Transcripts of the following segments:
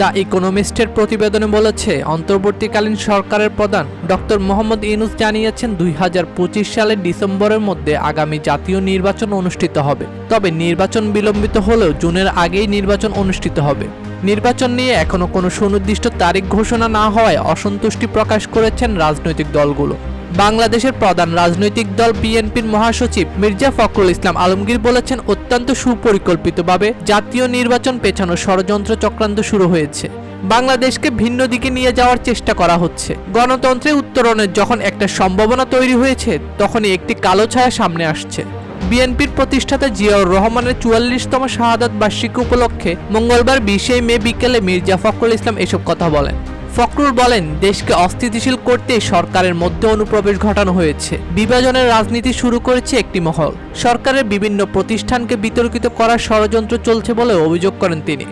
The ইকোনমিস্টের প্রতিবেদনে বলেছে, অন্তর্বর্তীকালীন সরকারের প্রধান ডক্টর মোহাম্মদ ইউনুস জানিয়েছেন দুই হাজার পঁচিশ সালের ডিসেম্বরের মধ্যে আগামী জাতীয় নির্বাচন অনুষ্ঠিত হবে। তবে নির্বাচন বিলম্বিত হলেও জুনের আগেই নির্বাচন অনুষ্ঠিত হবে। নির্বাচন নিয়ে এখনও কোনো সুনির্দিষ্ট তারিখ ঘোষণা না হওয়ায় অসন্তুষ্টি প্রকাশ করেছেন রাজনৈতিক দলগুলো। বাংলাদেশের প্রধান রাজনৈতিক দল বিএনপির মহাসচিব মির্জা ফখরুল ইসলাম আলমগীর বলেছেন, অত্যন্ত সুপরিকল্পিতভাবে জাতীয় নির্বাচন পেছানো ষড়যন্ত্র চক্রান্ত শুরু হয়েছে। বাংলাদেশকে ভিন্ন দিকে নিয়ে যাওয়ার চেষ্টা করা হচ্ছে। গণতন্ত্রে উত্তরণের যখন একটা সম্ভাবনা তৈরি হয়েছে, তখনই একটি কালো ছায়া সামনে আসছে। বিএনপির প্রতিষ্ঠাতা জিয়াউর রহমানের চুয়াল্লিশতম শাহাদাত বার্ষিকী উপলক্ষে মঙ্গলবার বিশে মে বিকেলে মির্জা ফখরুল ইসলাম এসব কথা বলেন। ফখরুল বলেন, দেশকে অস্থিতিশীল করতে সরকারের মধ্যে অনুপ্রবেশ ঘটানো হয়েছে। বিভাজনের রাজনীতি শুরু করেছে একটি মহল। সরকারের বিভিন্ন প্রতিষ্ঠানকে বিতর্কিত করার ষড়যন্ত্র চলছে বলে অভিযোগ করেন তিনি।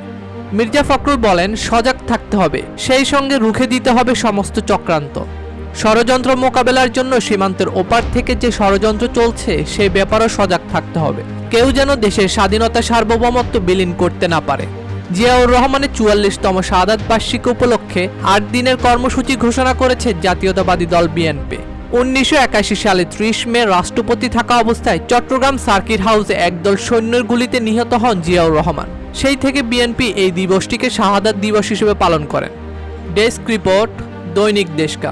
মির্জা ফখরুল বলেন, সজাগ থাকতে হবে, সেই সঙ্গে রুখে দিতে হবে সমস্ত চক্রান্ত। ষড়যন্ত্র মোকাবেলার জন্য সীমান্তের ওপার থেকে যে ষড়যন্ত্র চলছে সেই ব্যাপারেও সজাগ থাকতে হবে। কেউ যেন দেশের স্বাধীনতা সার্বভৌমত্ব বিলীন করতে না পারে। জিয়াউর রহমানের চুয়াল্লিশতম শাহাদাত বার্ষিকী উপলক্ষে আট দিনের কর্মসূচি ঘোষণা করেছে জাতীয়তাবাদী দল বিএনপি। উনিশশো একাশি সালে ত্রিশ মে রাষ্ট্রপতি থাকা অবস্থায় চট্টগ্রাম সার্কিট হাউসে একদল সৈন্যের গুলিতে নিহত হন জিয়াউর রহমান। সেই থেকে বিএনপি এই দিবসটিকে শাহাদাত দিবস হিসেবে পালন করেন ডেস্ক রিপোর্ট, দৈনিক দেশকা